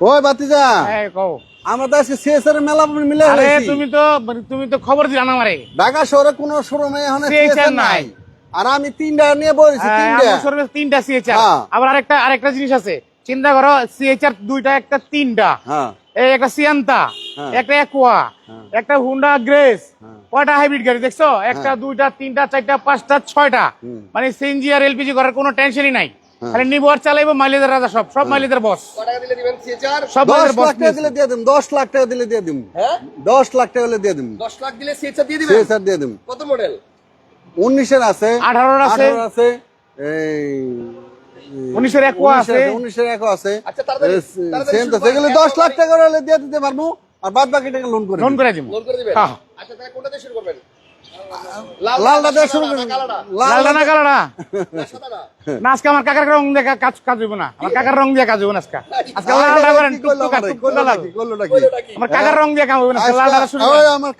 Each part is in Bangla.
ওই বাতিজা হ্যাঁ কও আমরা তো আজকে সিএসআর মেলা মিলে আরে তুমি তো মানে তুমি তো খবর দিলা না আমারে ঢাকা শহরে কোনো শোরুমে এখন নাই। আর আমি তিনটা নিয়ে বলেছি হ্যাঁ, তিনটা শোরুমে হ্যাঁ। আবার আরেকটা আরেকটা জিনিস আছে চিন্তা করো সিএচআর দুইটা একটা তিনটা হ্যাঁ এই একটা সিয়ান্তা। একটা একোয়া। একটা হুন্ডা গ্রেস। কয়টা হাইব্রিড গাড়ি দেখছ একটা দুইটা তিনটা চারটা পাঁচটা ছয়টা। মানে সিএনজি আর এলপিজি করার কোনো টেনশনই নাই। খালি নিবো আর চালাইবো মাইলেজের রাজা সব সব মাইলেজের বস সব মাইলেজের লাখ টাকা দিলে দিয়ে দিম দশ লাখ টাকা দিলে দিয়ে দিম। হ্যাঁ? দশ লাখ টাকা দিলে দিয়ে দিম। লাখ দিলে সিএচআর দিয়ে দিবেন? সিএসআর দিয়ে দিম। কত মডেল উনিশের আছে আঠারোর আছে। আঠারোর আছে এই আছে। আছে আচ্ছা, তাড়াতাড়ি, সেগুলো লাখ টাকা হলে দিয়ে দিতে পারব আর বাদ বাকি টাকা লোন করে লোন করে দিব। লোন করে দিবেন? হ্যাঁ। আচ্ছা তাহলে কোনটা দিয়ে শুরু করবেন? লালটা দিয়ে শুরু করি। করি। লালটা না কালোটা না আজকে আমার কাকার রং দিয়ে কাজ কাজ হইব না। আমার কাকার রং দিয়ে কাজ হইব না আজকে। লালটা করেন আমারে? কাকার রং দিয়ে হইব না লালটা শুরু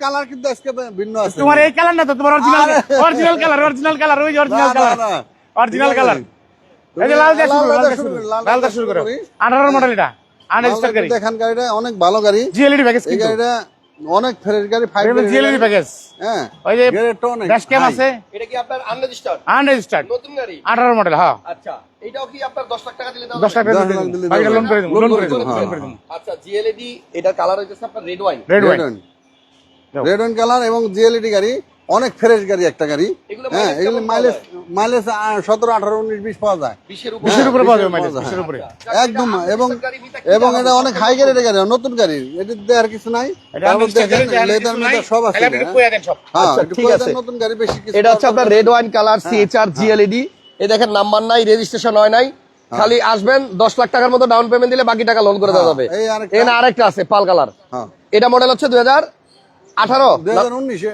কালার কিন্তু আজকে ভিন্ন আছে। তোমার এই কালার না তো? তোমার original original colour original colour ওই অরিজিনাল কালার। অরিজিনাল কালার আছে। এই যে লাল দিয়ে শুরু লাল দিয়ে করি, লাল লাল দিয়ে দিয়ে শুরু করো। করি। আঠারো মডেল এটা আনরেজিস্টার গাড়ি। দেখান গাড়িটা অনেক ভালো গাড়ি। জিএলইডি প্যাকেজ এই গাড়িটা অনেক ফেরের গাড়ি ফাইভ জিএলইডি প্যাকেজ হ্যাঁ ওই যে ড্যাশ ক্যাম আছে। এটা কি আপনার আনরেজিস্টার্ড আনরেজিস্টার্ড নতুন গাড়ি? আঠারো মডেল হ্যাঁ। আচ্ছা এটাও কি আপনার দশ লাখ টাকা দিলে দাও 10 লাখ টাকা দিলে বাকিটা লোন করে দেবো। লোন করে দেবো। আচ্ছা জিএলডি এটার কালার হচ্ছে আপনার red wine red wine red red wine colour এবং জিএলডি গাড়ি। অনেক ফ্রেশ গাড়ি একটা গাড়ি। হ্যাঁ এগুলো মাইলেজ মাইলেজ সতেরো আঠারো উনিশ বিশ পাওয়া যায়। বিশের উপরে? হ্যাঁ, পাওয়া যাবে বিশের উপরে, একদম এবং এবং এটা অনেক হাই গাড়ি গাড়ি নতুন গাড়ি। এটা আর কিছু নাই। লেদার মেদার সব আছে হ্যাঁ আচ্ছা, ঠিক আছে। নতুন গাড়ি বেশি কিছু এটা হচ্ছে আপনার রেড ওয়াইন কালার হ্যাঁ। সিএচআর জিএলইডি এই দেখেন নাম্বার নাই রেজিস্ট্রেশন হয় নাই। খালি আসবেন দশ লাখ টাকার মতো ডাউন পেমেন্ট দিলে বাকি টাকা লোন করে দেওয়া যাবে। আরেকটা। এখানে আরেকটা আছে পাল কালার হ্যাঁ। এটা মডেল হচ্ছে দুই হাজার আঠারো?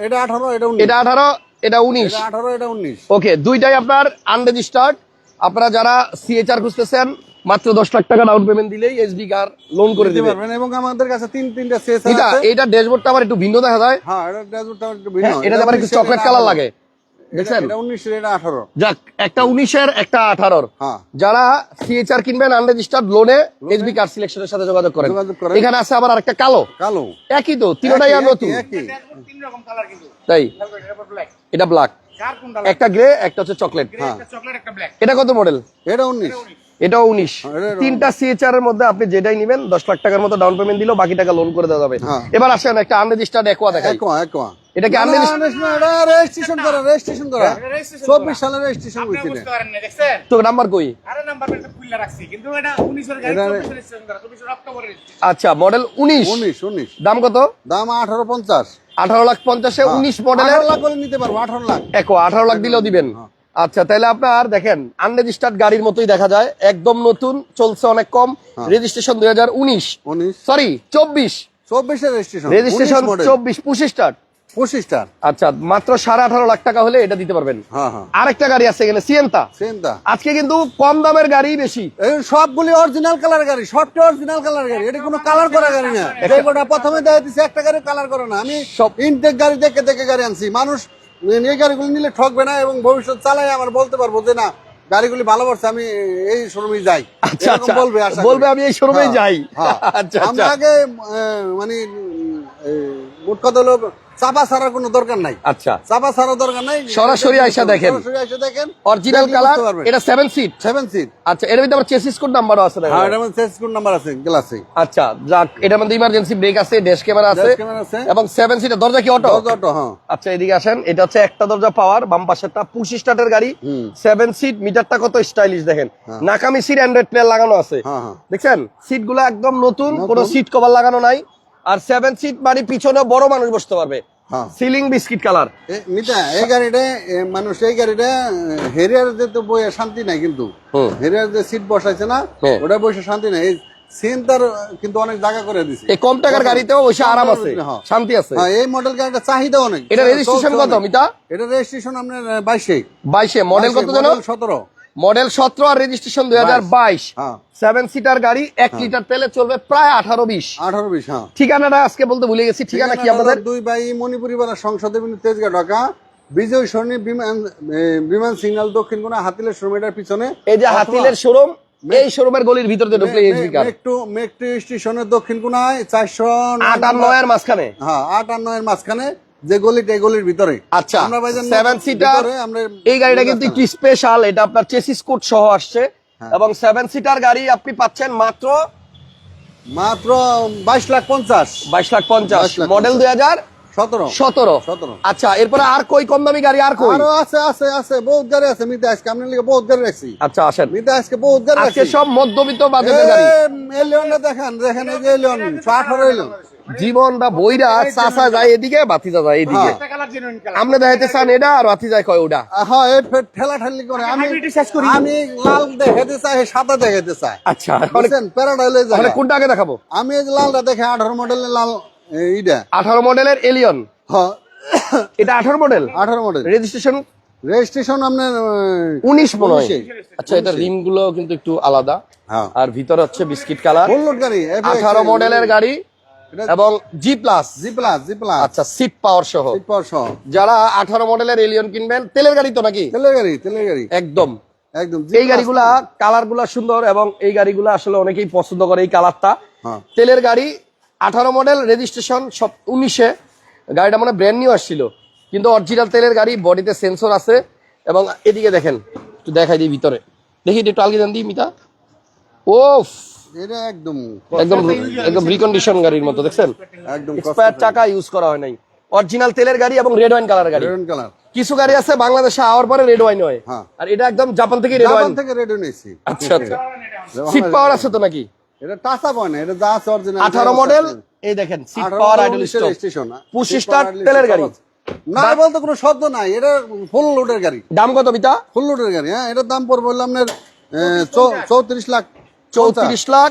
এটা আঠারো এটা উনিশ। আঠারো এটা উনিশ। আঠারো এটা উনিশ। ওকে দুইটাই আপনার আনরেজিস্টার্ড আপনারা যারা সিএচআর খুঁজতেছেন মাত্র দশ লাখ টাকা ডাউন পেমেন্ট দিলেই এসবি কার লোন করে দিতে পারবেন এবং আমাদের কাছে তিন তিনটা এটা এটা ড্যাশবোর্ডটা আবার একটু ভিন্ন দেখা যায়। হ্যাঁ এটা ড্যাশবোর্ডটা একটু ভিন্ন। হ্যাঁ, আবার একটু চকলেট কালার লাগে। দেখছেন? এটা এটা যাক একটা উনিশের একটা আঠারোর। হ্যাঁ। যারা সিএচআর কিনবেন আনরেজিস্টার্ড লোনে এসবি কার সিলেকশনের সাথে যোগাযোগ করেন। এখানে আছে আবার আরেকটা কালো। কালো। একই তো তিনটাই আর নতুন। একই, একই। তিন রকম কালার কিন্তু তাই এটা ব্ল্যাক একটা গ্রে একটা হচ্ছে চকলেট একটা চকলেট একটা ব্ল্যাক এটা কত মডেল এটা উনিশ। এটাও উনিশ। এটা- তিনটা সিএচআর এর মধ্যে আপনি যেটাই নেবেন দশ লাখ টাকার মতো ডাউন পেমেন্ট দিলেও বাকি টাকা লোন করে দেওয়া যাবে। হ্যাঁ। এবার আসেন একটা আনরেজিস্টার্ড একোয়া দেখাই। একমা একমা এটা কি? রেজিস্ট্রেশন করা করা। সালে রেজিস্ট্রেশন আপনি হয়েছিল। না দেখছেন? তো নাম্বার কই? আরে নাম্বার প্লেটটা খুলে রাখছি কিন্তু এটা 19 এর গাড়ি 24 রেজিস্ট্রেশন করা 24 এর আচ্ছা মডেল উনিশ। উনিশ উনিশ। দাম কত? দাম আঠারো পঞ্চাশ। আঠারো লাখ পঞ্চাশে উনিশ মডেলের আঠারো লাখ করে নিতে পারব আঠারো লাখ। একো আঠারো লাখ দিলেও দিবেন। আচ্ছা তাহলে আপনার দেখেন আনরেজিস্টার্ড গাড়ির মতোই দেখা যায়। একদম নতুন চলছে অনেক কম। রেজিস্ট্রেশন দুই হাজার উনিশ। উনিশ। সরি চব্বিশ। চব্বিশের রেজিস্ট্রেশন রেজিস্ট্রেশন মডেল চব্বিশ পঁচিশ স্টার্ট পঁচিশটা। আচ্ছা মাত্র সাড়ে আঠারো লাখ টাকা হলে এটা দিতে পারবেন। হ্যাঁ হ্যাঁ। আরেকটা গাড়ি আছে এখানে সিয়েন্তা আজকে কিন্তু কম দামের গাড়ি বেশি। সবগুলি অরিজিনাল কালার গাড়ি সবটা অরিজিনাল কালার গাড়ি এটা কোনো কালার করা গাড়ি না। প্রথমে দেয় দিছে একটা গাড়ি কালার করে না। আমি সব ইনটেক গাড়ি দেখে দেখে গাড়ি আনছি। মানুষ এই গাড়িগুলি নিলে ঠকবে না এবং ভবিষ্যৎ চালাই আমার বলতে পারব যে না গাড়িগুলি ভালো পড়ছে আমি এই শোরুমে যাই। আচ্ছা আচ্ছা। বলবে বলবে আমি এই শোরুমে হ্যাঁ, যাই। হ্যাঁ। আচ্ছা আমরা আচ্ছা আগে মানে মোট কথা হলো চাপা ছাড়ার কোনো দরকার নাই। আচ্ছা। চাপা ছাড়ার দরকার নাই। সরাসরি আইসা দেখেন। সরাসরি আইসা দেখেন। অরিজিনাল কালার এটা সেভেন সিট সেভেন সিট আচ্ছা এর মধ্যে আবার চেসিস কোড নাম্বারও আছে হ্যাঁ। এটার মধ্যে সেট নাম্বার আছে গ্লাসে আচ্ছা যাক এটার মধ্যে ইমার্জেন্সি ব্রেক আছে ড্যাশ ক্যামেরা আছে। এবং সেভেন সিটের দরজা কি অটো দরজা অটো, হ্যাঁ। আচ্ছা এদিকে আসেন এটা হচ্ছে একটা দরজা পাওয়ার বাম পাশেরটা পুশি স্টার্টের গাড়ি। হুম। সেভেন সিট মিটারটা কত স্টাইলিশ দেখেন। নাকামি সিট অ্যান্ড্রয়েড প্লেয়ার লাগানো আছে। হ্যাঁ, হ্যাঁ। দেখছেন? সিটগুলো একদম নতুন কোনো সিট কভার লাগানো নাই। আর সেভেন সিট বাড়ি পিছনে বড় মানুষ বসতে পারবে। হ্যাঁ সিলিং বিস্কিট কালার। মিতা এই গাড়িটা মানুষ এই গাড়িটা হেরিয়ার যে তো বইয়ে শান্তি নাই কিন্তু। হেরিয়ার যে সিট বসাইছে না হ্যাঁ। ওটা বসে শান্তি নাই। কিন্তু অনেক জায়গা করে দিছে। এই কম টাকার গাড়িতেও আরাম আছে হ্যাঁ। শান্তি আছে। হ্যাঁ এই মডেল গাড়িটা চাহিদা অনেক। এটা রেজিস্ট্রেশন চলছে কত মিতা? এটা রেজিস্ট্রেশন আপনার বাইশে। বাইশে মডেল কত জানো সতেরো। মডেল সতেরো আর রেজিস্ট্রেশন দুই হাজার বাইশ। হ্যাঁ। সেভেন সিটার গাড়ি এক লিটার তেলে চলবে প্রায় আঠারো বিশ। আঠারো বিশ হ্যাঁ। ঠিকানাটা আজকে বলতে ভুলে গেছি। ঠিকানা কি আপনাদের? দুই ভাই মণিপুরি পাড়া সংসদে তেজগা ঢাকা। বিজয় সরণি বিমান বিমান সিগন্যাল দক্ষিণ কোনা হাতিলের শ্রমিটার পিছনে। এই যে হাতিলের শোরুম এই শোরুমের গলির ভিতরে দিয়ে ঢুকলে এইচবি কার একটু মেট্রো স্টেশনের দক্ষিণ কোনায় চারশো আট আর নয়ের মাঝখানে। হ্যাঁ আট আর নয়ের মাঝখানে। যে গলিটা গলির ভিতরে। আচ্ছা সেভেন সিটার এই গাড়িটা কিন্তু একটু স্পেশাল এটা আপনার চেসিস কোড সহ আসছে। হ্যাঁ। এবং সেভেন সিটার গাড়ি আপনি পাচ্ছেন মাত্র মাত্র বাইশ লাখ পঞ্চাশ। বাইশ লাখ পঞ্চাশ। মডেল দুই হাজার সতেরো। সতেরো। 17 আচ্ছা এরপরে আর কই কম দামি গাড়ি আর কই? আরও আছে আছে আছে বহুত গাড়ি আছে মিতে আজকে আপনার লিগে বহুত গাড়ি রাখছি। আচ্ছা আসেন। মিতে আজকে বহুত গাড়ি আজকে সব মধ্যবিত্ত বাজেটের গাড়ি। এলিয়নটা দেখেন দেখেন এই যে এলিয়ন আঠারো এলিয়ন। জীবনটা বইরা চাষা যায় এদিকে বাতিজা যায় এদিকে। হ্যাঁ। একটা কালার জেনুইন কালার আপনি দেখাইতে চান এটা আর বাতি যায় কয় ওটা? হ্যাঁ ঠেলা ঠেলি করে। আমি শেষ করি। আমি লাল দেখাতে চাই সাদা দেখাতে চাই। আচ্ছা অনেক প্যারাডাইলে তাহলে কোনটা আগে দেখাবো? আমি লালটা দেখে আঠারো মডেলের লাল এইটা। আঠারো মডেলের এলিয়ন হ্যাঁ। এটা আঠারো মডেল? আঠারো মডেল। রেজিস্ট্রেশন রেজিস্ট্রেশন আপনার উনিশ মনে হয়। আচ্ছা এটা রিমগুলো কিন্তু একটু আলাদা। হ্যাঁ। আর ভিতরে হচ্ছে বিস্কিট কালার। গাড়ি আঠারো মডেলের গাড়ি। এবং G plus G plus G plus আচ্ছা সিট পাওয়ার সহ। সিট পাওয়ার সহ। যারা আঠারো মডেলের এলিয়ন কিনবেন তেলের গাড়ি তো নাকি? তেলের গাড়ি তেলের গাড়ি। একদম। একদম এই। গাড়িগুলা কালারগুলা সুন্দর এবং এই গাড়িগুলা আসলে অনেকেই পছন্দ করে এই কালারটা হ্যাঁ। তেলের গাড়ি আঠারো মডেল রেজিস্ট্রেশন সব উনিশে। গাড়িটা মানে ব্র্যান্ড নিউ আসছিল। কিন্তু অরিজিনাল তেলের গাড়ি বডিতে সেন্সর আছে। এবং এদিকে দেখেন একটু দেখাই দিই ভিতরে। দেখি একটু আলগি দেন দিই মিতা। ওফ! এটা একদম একদম একদম রিকন্ডিশন গাড়ির মতো দেখছেন? একদম এক্সপায়ার টাকা ইউজ করা হয় নাই। অরিজিনাল তেলের গাড়ি এবং রেড ওয়াইন কালার গাড়ি। রেড কালার কিছু গাড়ি আছে বাংলাদেশে আওয়ার পরে রেড ওয়াইন হয়। হ্যাঁ। আর এটা একদম জাপান থেকে রেড ওয়াইন জাপান থেকে রেডি নিয়েছি। আচ্ছা আচ্ছা। সিট পাওয়ার আছে তো নাকি? এটা টাচা না এটা যা আছে অরিজিনাল আঠারো মডেল এই দেখেন seat power idle station push start তেলের গাড়ি। না বলতে কোনো শব্দ নাই এটা ফুল লোডের গাড়ি। দাম কত বিতা ফুল লোডের গাড়ি হ্যাঁ এটার দাম পড়বে বললাম আপনার চৌত্রিশ লাখ চৌত্রিশ লাখ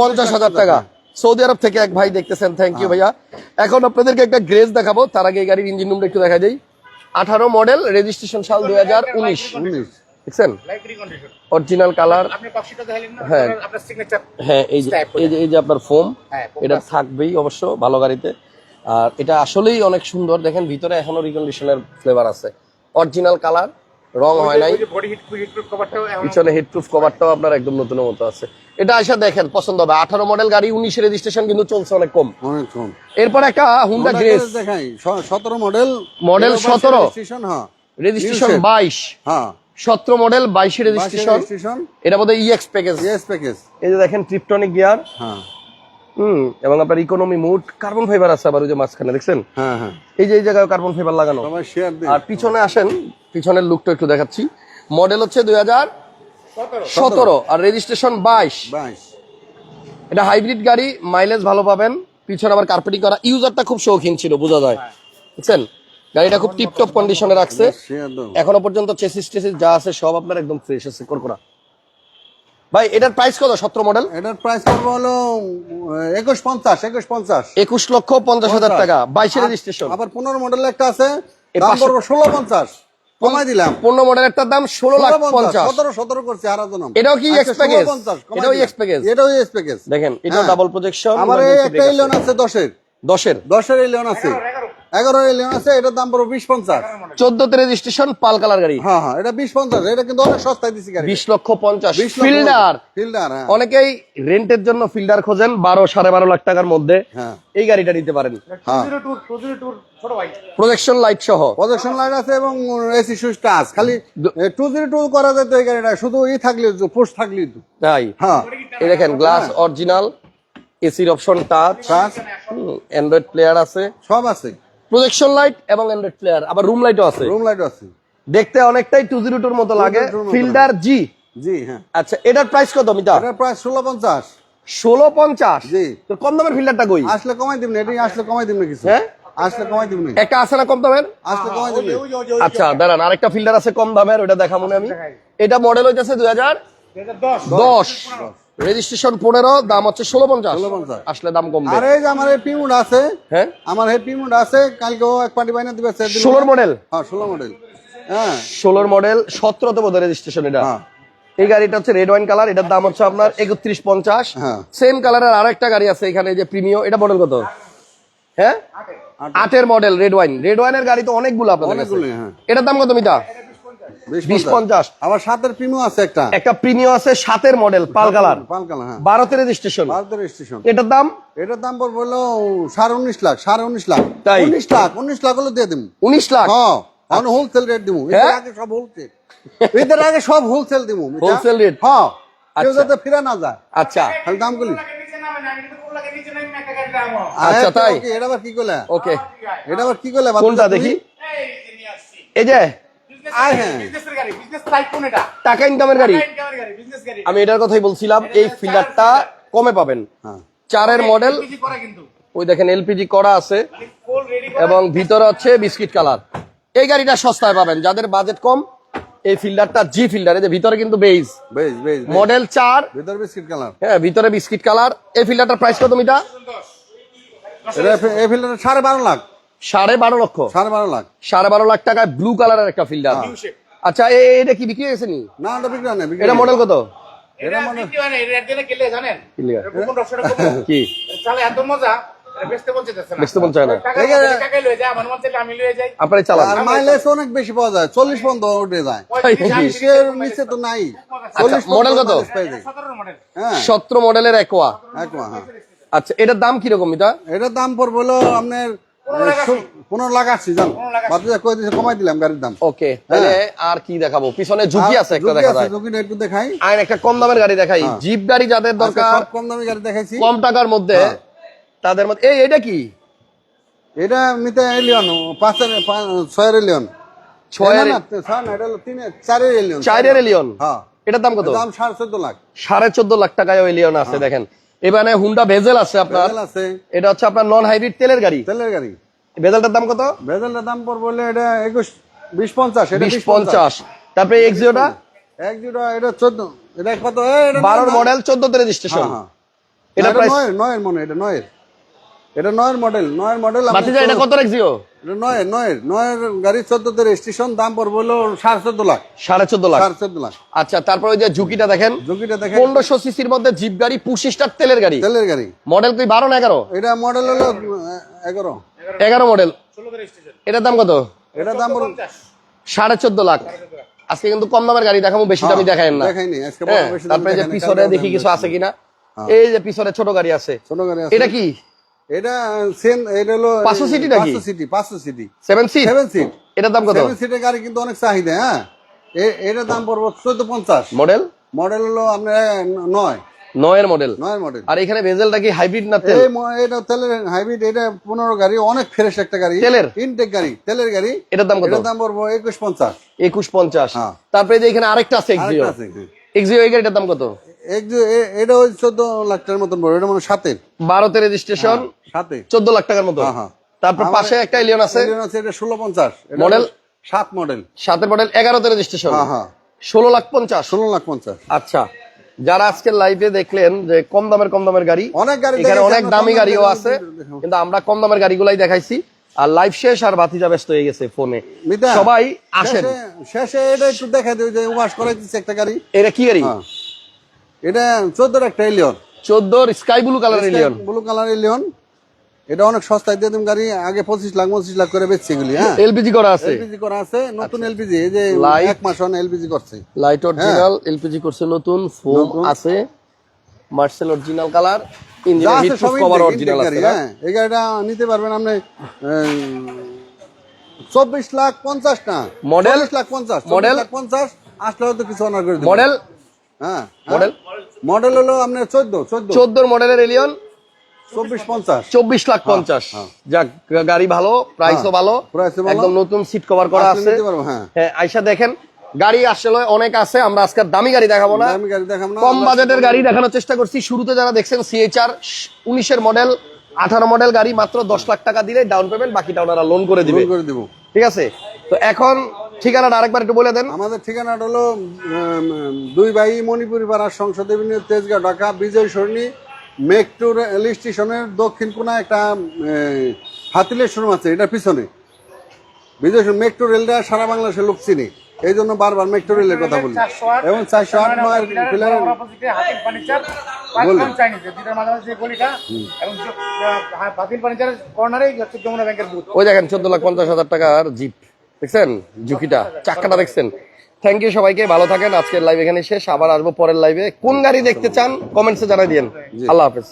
পঞ্চাশ হাজার টাকা। সৌদি আরব থেকে এক ভাই দেখতেছেন থ্যাংক ইউ ভাইয়া। এখন আপনাদেরকে একটা গ্রেজ দেখাবো তার আগে এই গাড়ির ইঞ্জিন রুমটা একটু দেখা যাই আঠারো মডেল রেজিস্ট্রেশন সাল দুই হাজার উনিশ। দেখছেন? অরিজিনাল কালার হ্যাঁ। হ্যাঁ এই যে এই যে এই যে আপনার ফোম হ্যাঁ, এটা থাকবেই অবশ্য ভালো গাড়িতে। আর এটা আসলেই অনেক সুন্দর। দেখেন ভিতরে এখনও রিকন্ডিশনের ফ্লেভার আছে। অরিজিনাল কালার রং হয় নাই। বডি হিট হিট প্রুফ কভারটাও এখন পিছনে হেড প্রুফ কভারটাও আপনার একদম নতুনের মতো আছে। এটা আসা দেখেন পছন্দ হবে। আঠারো মডেল গাড়ি উনিশে রেজিস্ট্রেশন কিন্তু চলছে অনেক কম। অনেক কম। এরপর একটা হুন্ডা গ্রেস দেখাই। সতেরো মডেল মডেল সতেরো। স্টেশন হ্যাঁ। রেজিস্ট্রেশন বাইশ। হ্যাঁ। সতেরো মডেল বাইশে রেজিস্ট্রেশন স্টেশন এটা বোধহয় ইএক্স প্যাকেজ প্যাকেজ এই যে দেখেন ট্রিপটনিক গিয়ার হ্যাঁ। হুম এবং আপনার ইকোনমি মুড কার্বন ফাইবার আছে আবার ওই যে মাঝখানে দেখছেন? হ্যাঁ হ্যাঁ। এই যে এই জায়গায় কার্বন ফাইবার লাগানো। আর পিছনে আসেন পিছনের লুকটা একটু দেখাচ্ছি। মডেল হচ্ছে দুই হাজার সতেরো। আর রেজিস্ট্রেশন বাইশ। বাইশ। এটা হাইব্রিড গাড়ি মাইলেজ ভালো পাবেন। পিছনে আবার কার্পেটিং করা। ইউজারটা খুব শৌখিন ছিল বোঝা যায়। বুঝছেন গাড়িটা খুব টিপটপ কন্ডিশনে রাখছে। এখনও পর্যন্ত চেসিস টেসিস যা আছে সব আপনার একদম ফ্রেশ আছে করকরা। ভাই এটার প্রাইস কত সতেরো মডেল এটার প্রাইস পড়বে হলো? একুশ পঞ্চাশ একুশ পঞ্চাশ। একুশ লক্ষ পঞ্চাশ হাজার টাকা বাইশে রেজিস্ট্রেশন আবার পনেরো মডেল একটা আছে দাম পড়বে ষোলো পঞ্চাশ। কমাই দিলাম। পনেরো মডেলের দাম ষোলো লাখ পঞ্চাশ সতেরো সতেরো করছে এটাও কি আজকে X package? 16 কমাই এটাও দিলাম। X package? এটাও এক্স প্যাকেজ দেখেন এটাও হ্যাঁ। ডাবল প্রজেকশন আমার এই একটা আছে। দশের। দশের। দশের এলিয়ন আছে। এগারো এলিয়ন আছে এটার দাম পড়বে বিশ পঞ্চাশ। চোদ্দতে রেজিস্ট্রেশন পাল কালার গাড়ি। হ্যাঁ হ্যাঁ এটা বিশ পঞ্চাশ এটা কিন্তু অনেক সস্তায় দিছি গাড়ি। বিশ লক্ষ পঞ্চাশ। ফিল্ডার ফিল্ডার হ্যাঁ। অনেকেই রেন্টের জন্য ফিল্ডার খোঁজেন বারো সাড়ে বারো লাখ টাকার মধ্যে। হ্যাঁ। এই গাড়িটা নিতে পারেন। প্রজেকশন লাইট সহ। প্রজেকশন লাইট আছে এবং এসি সুইচ টাচ খালি টু জিরো টু করা যেত এই গাড়িটা শুধু ই থাকলে পোস্ট থাকলে তাই? হ্যাঁ। এই দেখেন গ্লাস অরিজিনাল এসির option touch touch Android player আছে। সব আছে। প্রজেকশন লাইট এবং অ্যান্ড্রয়েড প্লেয়ার আবার রুম লাইটও আছে। রুম লাইট আছে। দেখতে অনেকটাই টু জিরো টুর মতো লাগে। ফিল্ডার জি জি হ্যাঁ। আচ্ছা এটার প্রাইস কত মিতা? এটার প্রায় ষোলো পঞ্চাশ। ষোলো পঞ্চাশ? জি। তো কম দামের ফিল্ডারটা কই? আসলে কমাই দিব না এটাই আসলে কমাই দিব না কিছু। হ্যাঁ? আসলে কমাই দিব না। একটা আছে না কম দামের? আসলে কমাই দিব। আচ্ছা দাঁড়ান আরেকটা ফিল্ডার আছে কম দামের ওটা দেখা মনে আমি। এটা মডেল হইতেছে দুই হাজার দশ। রেজিস্ট্রেশন পনেরো দাম হচ্ছে ষোলো পঞ্চাশ আসলে দাম কমবে আর যে আমার এই পিমুড আছে হ্যাঁ? আমার এই পিমুড আছে কালকেও এক পার্টি বাইনা দিবে ষোলোর মডেল হ্যাঁ ষোলো মডেল হ্যাঁ। ষোলোর মডেল সতেরোতে বোধ রেজিস্ট্রেশন এটা। হ্যাঁ। এই গাড়িটা হচ্ছে রেড ওয়াইন কালার এটার দাম হচ্ছে আপনার একত্রিশ পঞ্চাশ। হ্যাঁ। সেম কালারের আরও একটা গাড়ি আছে এখানে যে প্রিমিও এটা মডেল কত? হ্যাঁ? আটের। মডেল রেড ওয়াইন রেড ওয়াইনের গাড়ি তো অনেকগুলো আপনাদের হ্যাঁ। এটার দাম কত মিটা বিশ পঞ্চাশ। আবার সাতের প্রিমিও আছে একটা। একটা প্রিমিয়াম আছে সাতের model pearl colour. Pearl colour হ্যাঁ। বারোতে রেজিস্ট্রেশন ভারতের স্টেশন এটার দাম? এটার দাম পড়বে হলো সাড়ে উনিশ লাখ সাড়ে উনিশ লাখ। তাই? উনিশ লাখ উনিশ লাখ হলে দিয়ে দিবো উনিশ লাখ? হ্যাঁ আমি হোলসেল রেট দিব এদের? আগে সব হোলসেল এদের আগে সব হোলসেল দিব Wholesale rate? হ্যাঁ। কেউ আচ্ছা। যাতে ফিরে না যায়। আচ্ছা। খালি আচ্ছা, তাই? এটা আবার কি করলে ওকে। এটা আবার কি করলে কোনটা দেখি। এই যে হ্যাঁ। টাকা ইনকামের গাড়ি। আমি এটার কথাই বলছিলাম এই ফিল্ডারটা কমে পাবেন। হ্যাঁ। চারের মডেল ওই দেখেন এলপিজি করা আছে। এবং ভিতরে হচ্ছে বিস্কিট কালার। এই গাড়িটা সস্তায় পাবেন যাদের বাজেট কম এই ফিল্ডারটা জি ফিল্ডার এই যে ভিতরে কিন্তু বেজ। মডেল চার। ভিতরে বিস্কিট কালার। হ্যাঁ ভিতরে বিস্কিট কালার। এই ফিল্ডারটার প্রাইস কত মিটা? এটা এই ফিল্টার সাড়ে বারো লাখ। সাড়ে বারো লক্ষ। সাড়ে বারো লাখ। সাড়ে বারো লাখ টাকায় ব্লু কালারের একটা ফিল্ডার আচ্ছা এ- এটা কি বিক্রি হয়েছে গেছে নি? না ওটা বিক্রি হয় না এটা মডেল কত? এটা মানে জানেন? কি? চালে এত মজা এটা অনেক বেশি পাওয়া যায় চল্লিশ পর্যন্ত উঠে যায়। নিচে তো নাই। চল্লিশ আচ্ছা, কত? মডেল হ্যাঁ। সতেরো মডেলের একোয়া হ্যাঁ। আচ্ছা এটার দাম কীরকম এটা এটার দাম পড়বে হলো আপনার পনেরো লাখ আসছি জান। বাতিজা কই দিয়েছে কমাই দিলাম গাড়ির দাম। ওকে তাহলে আর কি দেখাবো? পিছনে ঝুঁকি আছে একটা দেখা যায়। ঝুঁকিটা একটু দেখাই। আর একটা কম দামের গাড়ি দেখাই। হ্যাঁ। জিপ গাড়ি যাদের দরকার কম দামি গাড়ি দেখাইছি। কম টাকার মধ্যে হ্যাঁ। তাদের মধ্যে এই এটা কি? এটা নিতে এলিয়ন পাঁচের ছয়ের এলিয়ন। ছয়ের- না, না, ছয় না, এটা হলো তিনের চারের এলিয়ন। চাইরের এলিয়ন? হ্যাঁ। এটার দাম কত? দাম সাড়ে চোদ্দ লাখ। সাড়ে চোদ্দ লাখ টাকায় এলিয়ন আছে দেখেন। এবারে হুন্ডা ভেজেল আছে আপনার। আছে। এটা হচ্ছে আপনার নন হাইব্রিড তেলের গাড়ি। তেলের গাড়ি। ভেজেলটার দাম কত? ভেজালের দাম পড়বে বললে এটা একুশ বিশ পঞ্চাশ এটা বিশ পঞ্চাশ। তারপরে এক্সিওটা এক দুটো এটা চোদ্দ। এটা কত? বারোর নয়? মডেল চোদ্দতে রেজিস্ট্রেশন। এটা না, এটা নয়ের মনে এটা নয়ের। এটা নয়ের মডেল নয়ের মডেল এটা কত এক্সিও এটা নয়ের নয়ের নয়ের গাড়ি চোদ্দতে রেজিস্ট্রেশন দাম পড়বে হলো সাড়ে চোদ্দ লাখ। সাড়ে চোদ্দ লাখ? সাড়ে চোদ্দ লাখ। আচ্ছা তারপর ওই যে ঝুঁকিটা দেখেন? ঝুঁকিটা দেখে পনেরোশো সিসির মধ্যে জিপ গাড়ি তেলের গাড়ি। তেলের গাড়ি। মডেল তুই বারো না এগারো? এটা মডেল হলো এগারো। এগারো মডেল এটার দাম কত? এটার দাম সাড়ে চোদ্দ লাখ। আজকে কিন্তু কম দামের গাড়ি দেখাবো বেশি দামি দেখায় না। আজকে বড় হ্যাঁ, তারপরে যে পিছনে দেখি কিছু আছে কিনা। এই যে পিছনে ছোট গাড়ি আছে। ছোট গাড়ি আছে। এটা কি? এটা সেন এটা হলো পাঁচশো সিটি নাকি? পাঁচশো সিটি পাঁচশো CC. Seven seat seven seat এটার দাম কত? সেভেন সিটের গাড়ি কিন্তু অনেক চাহিদা হ্যাঁ? এটার দাম পড়ব চোদ্দ পঞ্চাশ। মডেল? মডেল হলো আপনার নয়। নয়ের মডেল? নয় মডেল। আর এখানে ভেজেলটা কি হাইব্রিড না তেল? এই এটা তেলের হাইব্রিড এটা পনেরো গাড়ি অনেক ফ্রেশ একটা গাড়ি। তেলের? ইনটেক গাড়ি তেলের গাড়ি। এটার দাম কত? এটার দাম পড়ব একুশ পঞ্চাশ। একুশ পঞ্চাশ। হ্যাঁ। তারপরে যে এখানে আরেকটা আছে এক্সিও আরেকটা আছে। এক্সিও এই গাড়িটার দাম কত? এটা ওই চোদ্দ লাখ টাকার মতন পড়বে এটা মানে সাতের। বারোতে রেজিস্ট্রেশন সাতে চোদ্দ লাখ টাকার মতো। তারপর পাশে একটা এলিয়ন আছে। আছে এটা ষোলো পঞ্চাশ। মডেল? সাত মডেল সাতের মডেল এগারোতে রেজিস্ট্রেশন ষোলো লাখ পঞ্চাশ। ষোলো লাখ পঞ্চাশ। আচ্ছা। যারা আজকের লাইভে দেখলেন যে কম দামের কম দামের গাড়ি অনেক গাড়ি অনেক দামি গাড়িও আছে কিন্তু আমরা কম দামের গাড়িগুলাই দেখাইছি। আর লাইভ শেষ আর বাতিজা ব্যস্ত হয়ে গেছে ফোনে সবাই আসেন। শেষে- এটা একটু দেখা দেবে যে ওয়াশ করাইতেছে একটা গাড়ি। এটা কি গাড়ি? হ্যাঁ। এটা চোদ্দোর একটা এলিয়ন চোদ্দোর sky blue colour Allion blue colour Allion এটা অনেক সস্তায় দিয়ে গাড়ি আগে পঁচিশ লাখ পঁচিশ লাখ করে বেচছে এগুলি হ্যাঁ। এলপিজি করা আছে। এলপিজি করা আছে নতুন এলপিজি এই যে. এক মাস এলপিজি করছে। লাইট অরিজিনাল এলপিজি করছে নতুন ফোম আছে। মার্সেল অরিজিনাল কালার যা হিট সব কভার অরিজিনাল আছে গাড়ি, না? হ্যাঁ এই গাড়িটা নিতে পারবেন আপনি চব্বিশ লাখ পঞ্চাশ না? চল্লিশ লাখ পঞ্চাশ মডেল পঞ্চাশ আসলে হয়তো কিছু অনার করে মডেল হ্যাঁ? মডেল হলো আপনার চোদ্দ চোদ্দ। চোদ্দোর মডেলের এলিয়ন চব্বিশ পঞ্চাশ। চব্বিশ লাখ পঞ্চাশ। যাক গাড়ি ভালো প্রাইসও হ্যাঁ, ভালো। একদম নতুন সিট কভার করা আছে। হ্যাঁ। হ্যাঁ আইসা দেখেন গাড়ি আসলে অনেক আছে আমরা আজকে দামি গাড়ি দেখাবো না। কম বাজেটের গাড়ি দেখানোর চেষ্টা করছি। শুরুতে যারা দেখছেন সিএইচআর উনিশের মডেল আঠারো মডেল গাড়ি মাত্র দশ লাখ টাকা দিলে ডাউন পেমেন্ট বাকিটা ওনারা লোন করে দিবে। করে দিব। ঠিক আছে? তো এখন ঠিকানাটা আরেকবার একটু বলে দেন। আমাদের ঠিকানাটা হলো দুই ভাই মণিপুরি পাড়ার সংসদ তেজগাঁও ঢাকা বিজয় সরণি মেকটু রেল স্টেশনের দক্ষিণ কোনায় একটা হাতিলের শোরুম আছে এটার পিছনে। বিজয় সরণি মেকটু রেলটা সারা বাংলাদেশের লোক চিনি। এই জন্য বারবার মেকটু রেলের কথা বলি এবং চারশো আট নয় পিলারের ওই দেখেন চোদ্দ লাখ পঞ্চাশ হাজার টাকার জিপ। দেখছেন? ঝুঁকিটা চাক্কাটা দেখছেন? থ্যাংক ইউ সবাইকে ভালো থাকেন। আজকের লাইভ এখানে শেষ। আবার আসব পরের লাইভে কোন গাড়ি দেখতে চান কমেন্টসে জানাই দিন আল্লাহ হাফেজ।